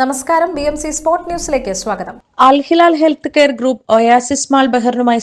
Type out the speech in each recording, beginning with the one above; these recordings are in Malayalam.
നമസ്കാരം ബി എം സി സ്പോർട് ന്യൂസിലേക്ക് സ്വാഗതം. Al Hilal health care group Oasis mall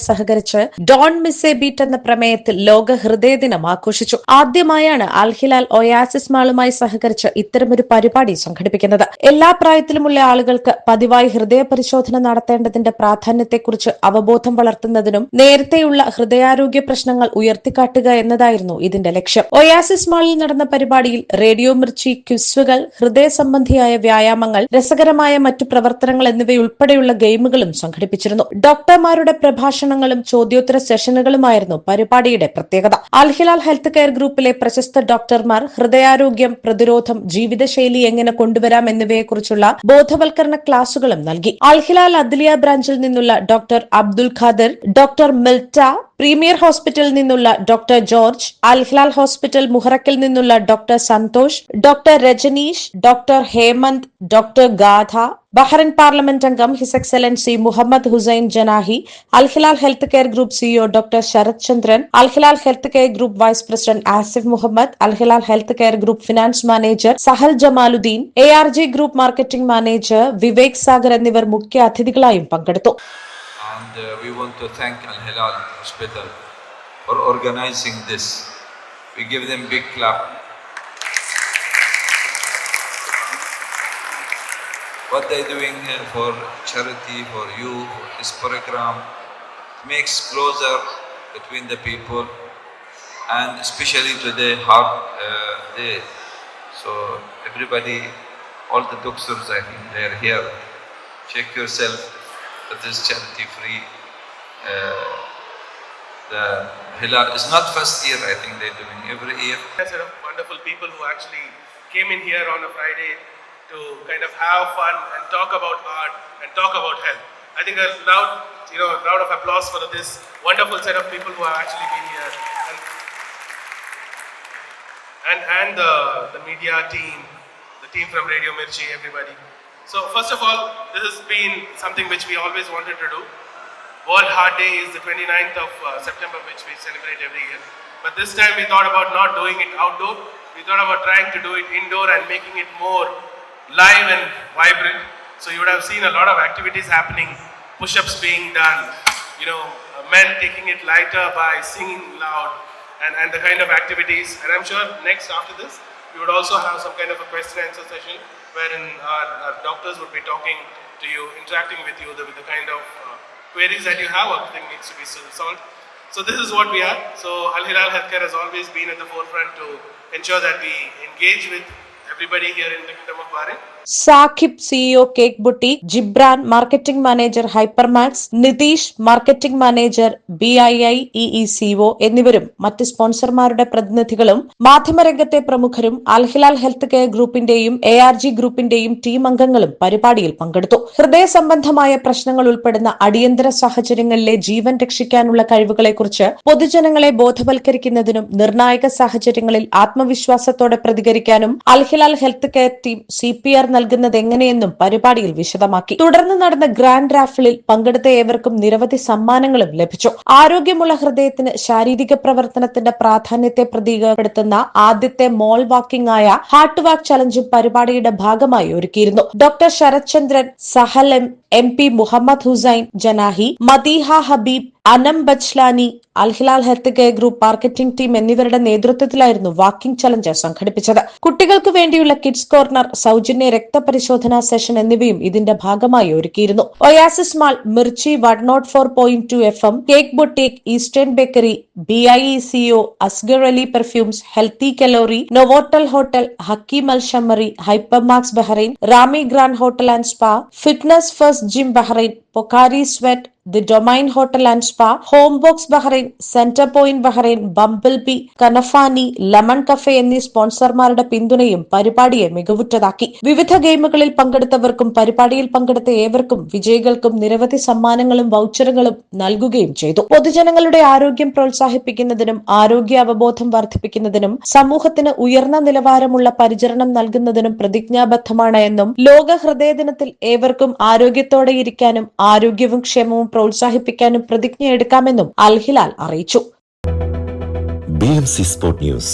സഹകരിച്ച് ഡോൺ മിസ് എ ബീറ്റ് എന്ന പ്രമേയത്തിൽ ലോക ഹൃദയ ദിനം ആഘോഷിച്ചു. ആദ്യമായാണ് അൽഹിലാൽ ഒയാസിസ് മാളുമായി സഹകരിച്ച് ഇത്തരമൊരു പരിപാടി സംഘടിപ്പിക്കുന്നത്. എല്ലാ പ്രായത്തിലുമുള്ള ആളുകൾക്ക് പതിവായി ഹൃദയ പരിശോധന നടത്തേണ്ടതിന്റെ പ്രാധാന്യത്തെക്കുറിച്ച് അവബോധം വളർത്തുന്നതിനും നേരത്തെയുള്ള ഹൃദയാരോഗ്യ പ്രശ്നങ്ങൾ ഉയർത്തിക്കാട്ടുക എന്നതായിരുന്നു ഇതിന്റെ ലക്ഷ്യം. ഒയാസിസ് മാളിൽ നടന്ന പരിപാടിയിൽ റേഡിയോ മിർച്ചി ക്വിസുകൾ ഹൃദയ സംബന്ധിയായ വ്യായാമങ്ങൾ രസകരമായ മറ്റു പ്രവർത്തനങ്ങൾ എന്നിവയുൾപ്പെടെയുള്ള ഗെയിമുകളും സംഘടിപ്പിച്ചിരുന്നു. ഡോക്ടർമാരുടെ പ്രഭാഷണങ്ങളും ചോദ്യോത്തര സെഷനുകളുമായിരുന്നു പരിപാടിയുടെ പ്രത്യേകത. അൽഹിലാൽ ഹെൽത്ത് കെയർ ഗ്രൂപ്പിലെ പ്രശസ്ത ഡോക്ടർമാർ ഹൃദയാരോഗ്യം പ്രതിരോധം ജീവിതശൈലി എങ്ങനെ കൊണ്ടുവരാം എന്നിവയെക്കുറിച്ചുള്ള ബോധവൽക്കരണ ക്ലാസുകളും നൽകി. അൽഹിലാൽ അദ്ലിയ ബ്രാഞ്ചിൽ നിന്നുള്ള doctor Abdul Khader doctor മിൽറ്റ premier ഹോസ്പിറ്റലിൽ നിന്നുള്ള doctor George Al Hilal hospital മുഹറക്കിൽ നിന്നുള്ള doctor Santhosh doctor Rajaneesh doctor Hemant doctor Gatha Bahrain parliament അംഗം his excellency Mohammed Hussain Janahi Al Hilal health care group CEO doctor Sarath Chandran Al Hilal health care group vice president Asif Muhammad Al Hilal health care group finance manager Sahal Jamaluddin A R G group marketing manager Vivek Sagar എന്നിവർ മുഖ്യ അതിഥികളായും പങ്കെടുത്തു. Uh, we want to thank Al Hilal Hospital for organizing this. We give them big clap. What they're doing uh, for charity, for you, for this program, makes closer between the people, and especially today, hard uh, day. So everybody, all the doctors, I think they're here. Check yourself. That is charity free. Uh, the Hilal is not first year. I think they're doing every year. a set wonderful people who actually came in here on a Friday to kind of have fun and talk about art and talk about health. I think a loud, you know, round of applause for this wonderful set of people who have actually been here and and, and the, the media team, the team from Radio Mirchi, everybody. So first of all, this has been something which we always wanted to do. World Heart Day is the 29th of uh, September, which we celebrate every year. But this time we thought about not doing it outdoor. We thought about trying to do it indoor and making it more live and vibrant. So you would have seen a lot of activities happening, push-ups being done, you know, uh, men taking it lighter by singing loud, and, and the kind of activities. And I'm sure next after this, we would also have some kind of a question and answer session wherein our, our doctors would be talking to you, interacting with you with the kind of uh, queries that you have or thing needs to be solved. So this is what we are. So Al Hilal Healthcare has always been at the forefront to ensure that we engage with Saqib CEO cake boutique Jibran marketing manager Hypermax Nitish marketing manager B I I E CO എന്നിവരും മറ്റ് സ്പോൺസർമാരുടെ പ്രതിനിധികളും മാധ്യമരംഗത്തെ പ്രമുഖരും അൽഹിലാൽ ഹെൽത്ത് കെയർ ഗ്രൂപ്പിന്റെയും എ ആർ ജി ഗ്രൂപ്പിന്റെയും ടീം അംഗങ്ങളും പരിപാടിയിൽ പങ്കെടുത്തു. ഹൃദയ സംബന്ധമായ പ്രശ്നങ്ങൾ ഉൾപ്പെടുന്ന അടിയന്തര സാഹചര്യങ്ങളിലെ ജീവൻ രക്ഷിക്കാനുള്ള കഴിവുകളെക്കുറിച്ച് പൊതുജനങ്ങളെ ബോധവൽക്കരിക്കുന്നതിനും നിർണായക സാഹചര്യങ്ങളിൽ ആത്മവിശ്വാസത്തോടെ പ്രതികരിക്കാനും Al Hilal health care team C P R നൽകുന്നത് എങ്ങനെയെന്നും പരിപാടിയിൽ വിശദമാക്കി. തുടർന്ന് നടന്ന ഗ്രാൻഡ് റാഫിളിൽ പങ്കെടുത്ത ഏവർക്കും നിരവധി സമ്മാനങ്ങളും ലഭിച്ചു. ആരോഗ്യമുള്ള ഹൃദയത്തിന് ശാരീരിക പ്രവർത്തനത്തിന്റെ പ്രാധാന്യത്തെ പ്രതീകപ്പെടുത്തുന്ന ആദ്യത്തെ മോൾ വാക്കിംഗ് ആയ ഹാർട്ട് വാക്ക് ചലഞ്ചും പരിപാടിയുടെ ഭാഗമായി ഒരുക്കിയിരുന്നു. Doctor Sarathchandran Sahal M M P Mohammed Hussain Janahi Madiha Habib Anam Bachlani Al Hilal health care group marketing team എന്നിവരുടെ നേതൃത്വത്തിലായിരുന്നു വാക്കിംഗ് ചലഞ്ച് സംഘടിപ്പിച്ചത്. കുട്ടികൾക്ക് വേണ്ടിയുള്ള കിഡ്സ് കോർണർ സൗജന്യ രക്തപരിശോധനാ സെഷൻ എന്നിവയും ഇതിന്റെ ഭാഗമായി ഒരുക്കിയിരുന്നു. Oasis mall Mirchi one nought four point two F M cake boutique eastern bakery B I E CO Asghar Ali perfumes healthy calorie Novotel hotel Hakeem Al Shamari Hypermax Bahrain Rami grand hotel and spa fitness first gym Bahrain Pocari sweat the domain hotel and spa home box Bahrain centre point Bahrain bumble bee Kanafani lemon cafe എന്നീ സ്പോൺസർമാരുടെ പിന്തുണയും പരിപാടിയെ മികവുറ്റതാക്കി. വിവിധ ഗെയിമുകളിൽ പങ്കെടുത്തവർക്കും പരിപാടിയിൽ പങ്കെടുത്ത ഏവർക്കും വിജയികൾക്കും നിരവധി സമ്മാനങ്ങളും വൗച്ചറുകളും നൽകുകയും ചെയ്തു. പൊതുജനങ്ങളുടെ ആരോഗ്യം പ്രോത്സാഹിപ്പിക്കുന്നതിനും ആരോഗ്യ അവബോധം വർദ്ധിപ്പിക്കുന്നതിനും സമൂഹത്തിന് ഉയർന്ന നിലവാരമുള്ള പരിചരണം നൽകുന്നതിനും പ്രതിജ്ഞാബദ്ധമാണ് എന്നും ലോക ഹൃദയ ദിനത്തിൽ ഏവർക്കും ആരോഗ്യത്തോടെ ഇരിക്കാനും ആരോഗ്യവും ക്ഷേമവും പ്രോത്സാഹിപ്പിക്കാനും പ്രതിജ്ഞയെടുക്കാമെന്നും അൽഹിലാൽ അറിയിച്ചു Sport News.